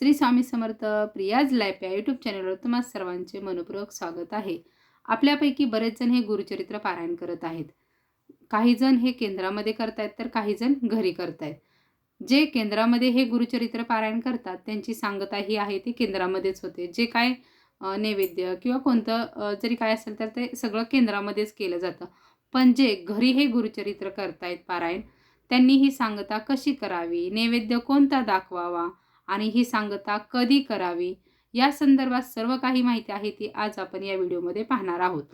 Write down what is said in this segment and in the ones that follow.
Shri Swami Samarth Priya's life या YouTube चॅनलवर तुम्हा सर्वांचे मनपूर्वक स्वागत आहे. आपल्यापैकी बरेच जण हे गुरुचरित्र पारायण करत आहेत. काही जण हे केंद्रामध्ये करतायत तर काही जण घरी करतायत. जे केंद्रामध्ये हे गुरुचरित्र पारायण करतात त्यांची सांगता ही आहे ती केंद्रामध्येच होते. जे काय नैवेद्य किंवा कोणतं जरी काय असेल तर ते सगळं केंद्रामध्येच केलं जातं. पण जे घरी हे गुरुचरित्र करतायत पारायण त्यांनी ही सांगता कशी करावी? नैवेद्य कोणता दाखवावा? आणि ही सांगता कधी करावी? या संदर्भात सर्व काही माहिती आहे ती आज आपण या व्हिडिओमध्ये पाहणार आहोत.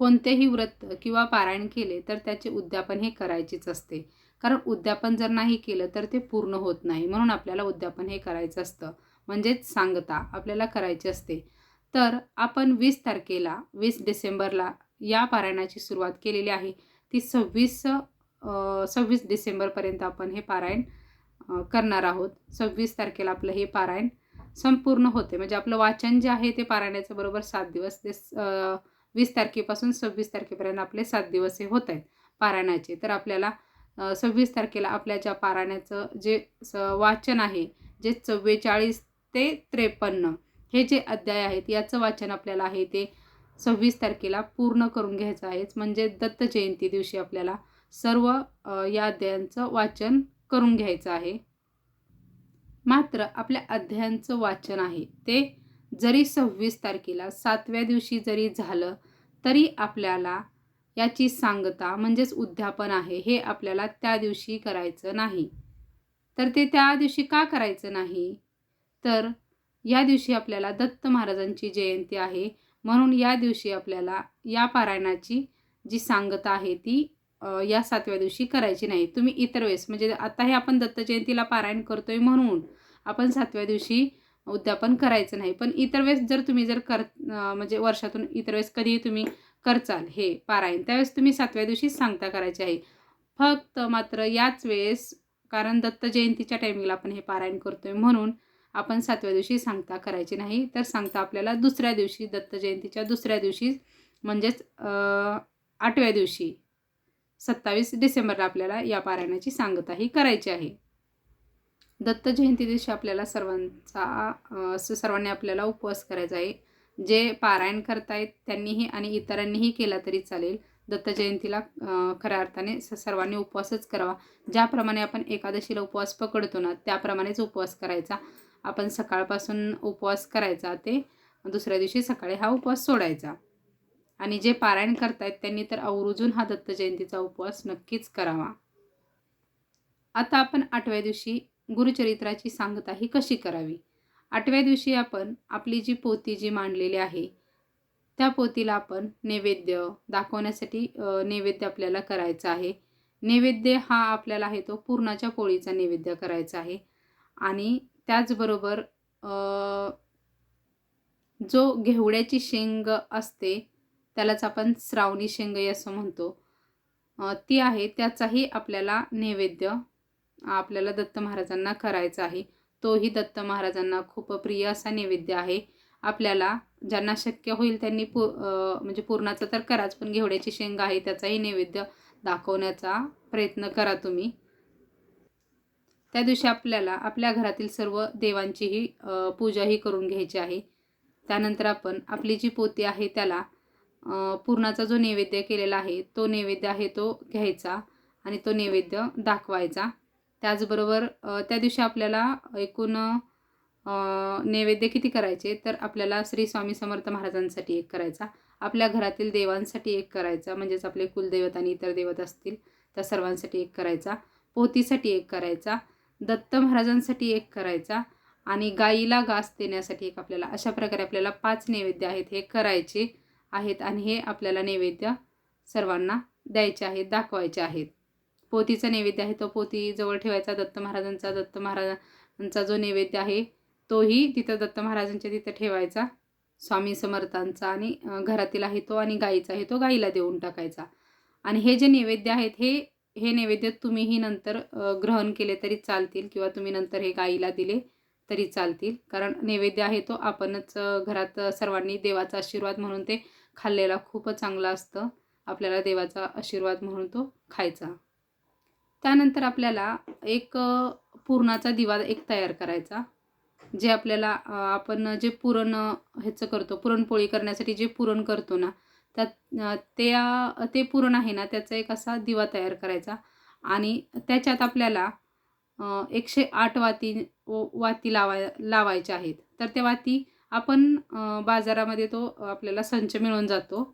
कोणतेही व्रत किंवा पारायण केले तर त्याचे उद्यापन हे करायचेच असते. कारण उद्यापन जर नाही केलं तर ते पूर्ण होत नाही. म्हणून आपल्याला उद्यापन हे करायचं असतं. म्हणजेच सांगता आपल्याला करायची असते. तर आपण वीस तारखेला वीस डिसेंबरला या पारायणाची सुरुवात केलेली आहे. ती सव्वीस सव्वीस डिसेंबरपर्यंत आपण हे पारायण करणार आहोत. सव्वीस तारखेला आपलं हे पारायण संपूर्ण होते. म्हणजे आपलं वाचन जे आहे ते पारायणाचं बरोबर सात दिवस. ते स- वीस तारखेपासून सव्वीस तारखेपर्यंत आपले सात दिवस हे होत आहेत पारायणाचे. तर आपल्याला सव्वीस तारखेला आपल्या ज्या पारायणाचं जे स वाचन आहे जे चव्वेचाळीस ते त्रेपन्न हे जे अध्याय आहेत याचं वाचन आपल्याला आहे ते सव्वीस तारखेला पूर्ण करून घ्यायचं आहेच म्हणजे दत्त जयंती दिवशी आपल्याला सर्व या अध्यायांचं वाचन करून घ्यायचं आहे. मात्र आपल्या अध्यायांचं वाचन आहे. ते जरी सव्वीस तारखेला सातव्या दिवशी जरी झालं तरी आपल्याला याची सांगता म्हणजेच उद्यापन आहे हे आपल्याला त्या दिवशी करायचं नाही. तर ते त्या दिवशी का करायचं नाही? तर या दिवशी आपल्याला दत्त महाराजांची जयंती आहे म्हणून या दिवशी आपल्याला या पारायणाची जी सांगता आहे ती या सातव्या दिवशी करायची नाही. तुम्ही इतर वेळेस म्हणजे आता हे आपण दत्त जयंतीला पारायण करतोय म्हणून आपण सातव्या दिवशी उद्यापन करायचं नाही. पण इतर वेळेस जर तुम्ही जर कर म्हणजे वर्षातून इतर वेळेस कधीही तुम्ही करचाल हे पारायण त्यावेळेस तुम्ही सातव्या दिवशी सांगता करायचे आहे. फक्त मात्र याच वेळेस कारण दत्त जयंतीच्या टायमिंगला आपण हे पारायण करतोय म्हणून आपण सातव्या दिवशी सांगता करायची नाही. तर सांगता आपल्याला दुसऱ्या दिवशी दत्त जयंतीच्या दुसऱ्या दिवशी म्हणजेच आठव्या दिवशी सत्तावीस डिसेंबरला आपल्याला या पारायणाची सांगता ही करायची आहे. दत्त जयंती दिवशी आपल्याला सर्वांचा सर्वांनी आपल्याला उपवास करायचा आहे. जे पारायण करतायत त्यांनीही आणि इतरांनीही केला तरी चालेल. दत्त जयंतीला खऱ्या अर्थाने स- सर्वांनी उपवासच करावा. ज्याप्रमाणे आपण एकादशीला उपवास पकडतो ना त्याप्रमाणेच उपवास करायचा. आपण सकाळपासून उपवास करायचा ते दुसऱ्या दिवशी सकाळी हा उपवास सोडायचा. आणि जे पारायण करतायत त्यांनी तर आवर्जून हा दत्त जयंतीचा उपवास नक्कीच करावा. आता आपण आठव्या दिवशी गुरुचरित्राची सांगता ही कशी करावी? आठव्या दिवशी आपण आपली जी पोती जी मांडलेली आहे त्या पोतीला आपण नैवेद्य दाखवण्यासाठी नैवेद्य आपल्याला करायचा आहे. नैवेद्य हा आपल्याला आहे तो पूर्णाच्या पोळीचा नैवेद्य करायचा आहे. आणि त्याचबरोबर जो घेवड्याची शेंग असते त्यालाच आपण श्रावणी शेंगई असं म्हणतो. ती आहे त्याचाही आपल्याला नैवेद्य आपल्याला दत्त महाराजांना करायचा आहे. तोही दत्त महाराजांना खूप प्रिय असा नैवेद्य आहे. आपल्याला ज्यांना शक्य होईल त्यांनी पू म्हणजे पूर्णाचा तर कराच पण घेवड्याची शेंग आहे त्याचाही नैवेद्य दाखवण्याचा प्रयत्न करा तुम्ही. त्या दिवशी आपल्याला आपल्या घरातील सर्व देवांचीही पूजाही करून घ्यायची आहे. त्यानंतर आपण आपली जी पोती आहे त्याला पूर्णाचा जो नैवेद्य केलेला आहे तो नैवेद्य आहे तो घ्यायचा आणि तो नैवेद्य दाखवायचा. त्याचबरोबर त्या दिवशी आपल्याला एकूण नैवेद्य किती करायचे तर आपल्याला श्री स्वामी समर्थ महाराजांसाठी एक करायचा आपल्या घरातील देवांसाठी एक करायचा म्हणजेच आपले कुलदैवत आणि इतर दैवत असतील त्या सर्वांसाठी एक करायचा पोतीसाठी एक करायचा दत्त महाराजांसाठी एक करायचा आणि गाईला घास देण्यासाठी एक आपल्याला अशा प्रकारे आपल्याला पाच नैवेद्य आहेत हे करायचे. आहेत आणि हे आपल्याला नैवेद्य सर्वांना द्यायचे आहेत दाखवायचे आहेत. पोतीचा नैवेद्य आहे तो पोती जवळ ठेवायचा दत्त महाराजांचा दत्त महाराजांचा जो नैवेद्य आहे तोही तिथं दत्त महाराजांच्या तिथं ठेवायचा. स्वामी समर्थांचा आणि घरातील आहे तो आणि गाईचा आहे तो गाईला देऊन टाकायचा. आणि हे जे नैवेद्य आहेत हे हे नैवेद्य तुम्हीही नंतर ग्रहण केले तरी चालतील किंवा तुम्ही नंतर हे गाईला दिले तरी चालतील. कारण नैवेद्य आहे तो आपणच घरात सर्वांनी देवाचा आशीर्वाद म्हणून ते खाल्लेला खूपच चांगलं असतं. आपल्याला देवाचा आशीर्वाद म्हणून तो खायचा. त्यानंतर आपल्याला एक पुरणाचा दिवा एक तयार करायचा. जे आपल्याला आपण जे पुरण ह्याचं करतो पुरणपोळी करण्यासाठी जे पुरण करतो ना त्यात ते त्या ते पुरण आहे ना त्याचा एक असा दिवा तयार करायचा. आणि त्याच्यात आपल्याला एकशे आठ वाती व- वाती लावाय लावायच्या आहेत. तर त्या वाती आपण बाजारामध्ये तो आपल्याला संच मिळून जातो.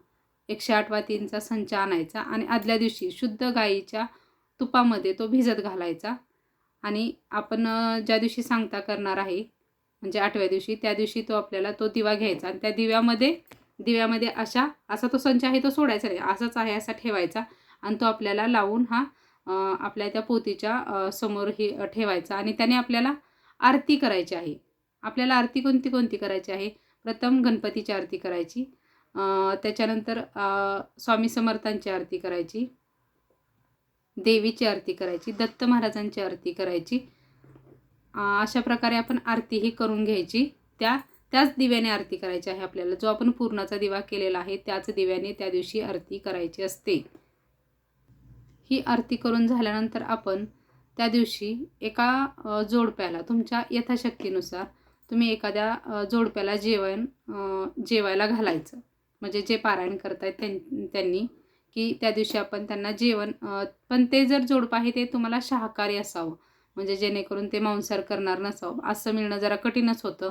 एकशे आठ वातींचा संच आणायचा आणि आदल्या दिवशी शुद्ध गाईच्या तुपामध्ये तो भिजत घालायचा. आणि आपण ज्या दिवशी सांगता करणार आहे म्हणजे आठव्या दिवशी त्या दिवशी तो आपल्याला तो दिवा घ्यायचा आणि त्या दिव्यामध्ये दिव्यामध्ये अशा असा तो संच आहे तो सोडायचा नाही. असाच आहे असा ठेवायचा आणि तो आपल्याला लावून हा आपल्या त्या पोतीच्या समोर हे ठेवायचा आणि त्याने आपल्याला आरती करायची आहे. आपल्याला आरती कोणती कोणती करायची आहे? प्रथम गणपतीची आरती करायची. त्याच्यानंतर स्वामी समर्थांची आरती करायची. देवीची आरती करायची. दत्त महाराजांची आरती करायची. अशा प्रकारे आपण आरती ही करून घ्यायची. त्या त्याच दिव्याने आरती करायची आहे आपल्याला. जो आपण पूर्णाचा दिवा केलेला आहे त्याच दिव्याने त्या दिवशी आरती करायची असते. ही आरती करून झाल्यानंतर आपण त्या दिवशी एका जोडप्याला तुमच्या यथाशक्तीनुसार तुम्ही एखाद्या जोडप्याला जेवण जेवायला घालायचं. म्हणजे जे पारायण करतायत त्यां त्यांनी की त्या दिवशी आपण त्यांना जेवण पण ते जर जोडपं आहे ते तुम्हाला शाकाहारी असावं. म्हणजे जेणेकरून ते मांसाहार करणार नसावं. असं मिळणं जरा कठीणच होतं.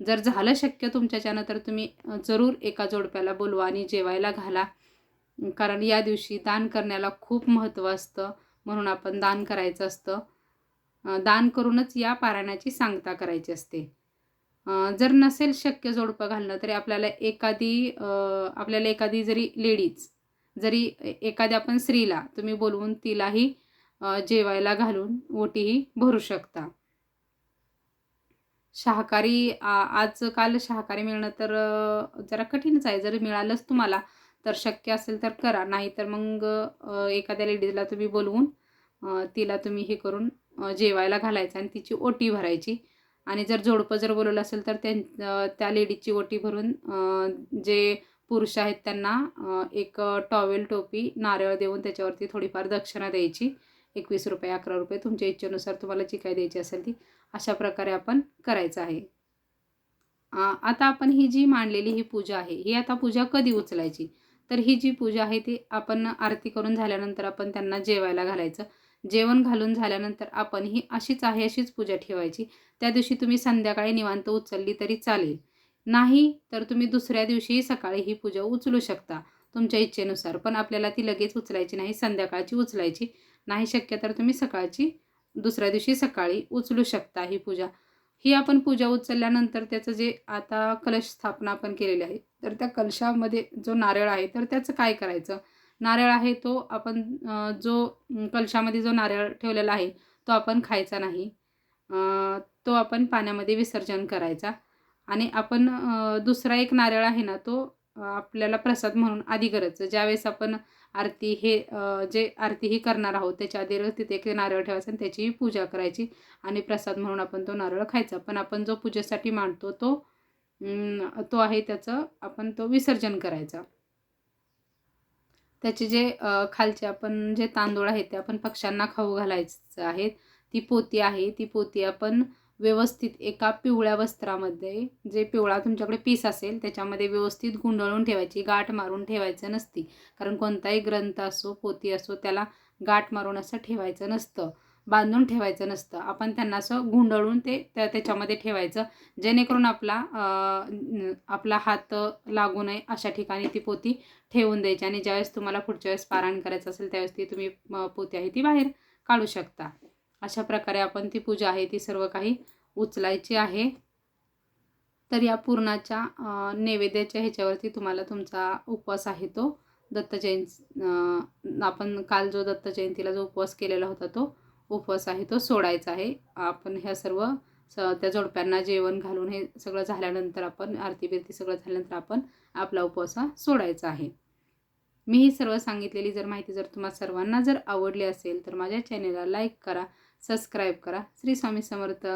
जर झालं शक्य तुमच्याच्यानं तर तुम्ही जरूर एका जोडप्याला बोलवा आणि जेवायला घाला. कारण या दिवशी दान करण्याला खूप महत्त्व असतं. म्हणून आपण दान करायचं असतं. दान करूनच या पारायणाची सांगता करायची असते. जर नसेल शक्य जोडपं घालणं तरी आपल्याला एखादी आपल्याला एखादी जरी लेडीज जरी एखाद्या आपण स्त्रीला तुम्ही बोलवून तिलाही जेवायला घालून ओटीही भरू शकता. शाकाहारी आ- आजकाल शाकाहारी मिळणं तर जरा कठीणच आहे. जर मिळालंच तुम्हाला तर शक्य असेल तर करा. नाही तर मग एखाद्या लेडीजला तुम्ही बोलवून तिला तुम्ही हे करून जेवायला घालायचं आणि तिची ओटी भरायची. आणि जर जोडपं जर बोलवलं असेल तर त्यां त्या लेडीजची ओटी भरून जे पुरुष आहेत त्यांना एक टॉवेल टोपी नारळ देऊन त्याच्यावरती थोडीफार दक्षिणा द्यायची. एकवीस रुपये अकरा रुपये तुमच्या इच्छेनुसार तुम्हाला जी काय द्यायची असेल ती अशा प्रकारे आपण करायचं आहे. आता आपण ही जी मांडलेली ही पूजा आहे ही आता पूजा कधी उचलायची? तर ही जी पूजा आहे ती आपण आरती करून झाल्यानंतर आपण त्यांना जेवायला घालायचं. जेवण घालून झाल्यानंतर आपण ही अशीच आहे अशीच पूजा ठेवायची. त्या दिवशी तुम्ही संध्याकाळी निवांत उचलली तरी चालेल. नाही तर तुम्ही दुसऱ्या दिवशीही सकाळी ही पूजा उचलू शकता. तुमच्या इच्छेनुसार पण आपल्याला ती लगेच उचलायची नाही संध्याकाळची उचलायची नाही. शक्य तर तुम्ही सकाळची दुसऱ्या दिवशी सकाळी उचलू शकता ही पूजा. ही आपण पूजा उचलल्यानंतर त्याचं जे आता कलश स्थापना आपण केलेली आहे तर त्या कलशामध्ये जो नारळ आहे तर त्याचं काय करायचं? नारळ आहे तो आपण जो कलशामध्ये जो नारळ ठेवलेला आहे तो आपण खायचा नाही. तो आपण पाण्यामध्ये विसर्जन करायचा. आणि आपण दुसरा एक नारळ आहे ना तो आपल्याला प्रसाद म्हणून आधी करायचं. ज्यावेळेस आपण आरती हे जे आरती ही करणार आहोत त्याच्या आधी तिथे एक नारळ ठेवायचा आणि त्याचीही पूजा करायची. आणि प्रसाद म्हणून आपण तो नारळ खायचा. पण आपण जो पूजेसाठी मांडतो तो तो आहे त्याचं आपण तो विसर्जन करायचा. त्याचे जे खालचे आपण जे तांदूळ आहेत ते आपण पक्ष्यांना खाऊ घालायचं आहेत. ती पोती आहे ती पोती आपण व्यवस्थित एका पिवळ्या वस्त्रामध्ये जे पिवळा तुमच्याकडे पीस असेल त्याच्यामध्ये व्यवस्थित गुंडळून ठेवायची गाठ मारून ठेवायचं नसती. कारण कोणताही ग्रंथ असो पोती असो त्याला गाठ मारून असं ठेवायचं नसतं. बांधून ठेवायचं नसतं. आपण त्यांना असं गुंडळून ते त्या त्याच्यामध्ये ठेवायचं. जेणेकरून आपला आपला हात लागू नये अशा ठिकाणी ती पोती ठेवून द्यायची. आणि ज्यावेळेस तुम्हाला पुढच्या वेळेस पारायण करायचं असेल त्यावेळेस ती तुम्ही पोती आहे ती बाहेर काढू शकता. अशा प्रकारे आपण ती पूजा आहे ती सर्व काही उचलायची आहे. तर या पूर्णाच्या नैवेद्याच्या ह्याच्यावरती तुम्हाला तुमचा उपवास आहे तो. दत्त जयंती आपण काल जो दत्त जयंतीला जो उपवास केलेला होता तो उपवास आहे तो सोडायचा आहे. आपण ह्या सर्व स त्या जोडप्यांना जेवण घालून हे सगळं झाल्यानंतर आपण आरती बिरती सगळं झाल्यानंतर आपण आपला उपवास हा सोडायचा आहे. मी ही सर्व सांगितलेली जर माहिती जर तुम्हा सर्वांना जर आवडली असेल तर माझ्या चॅनेलला लाईक करा सबस्क्राईब करा. श्री स्वामी समर्थ.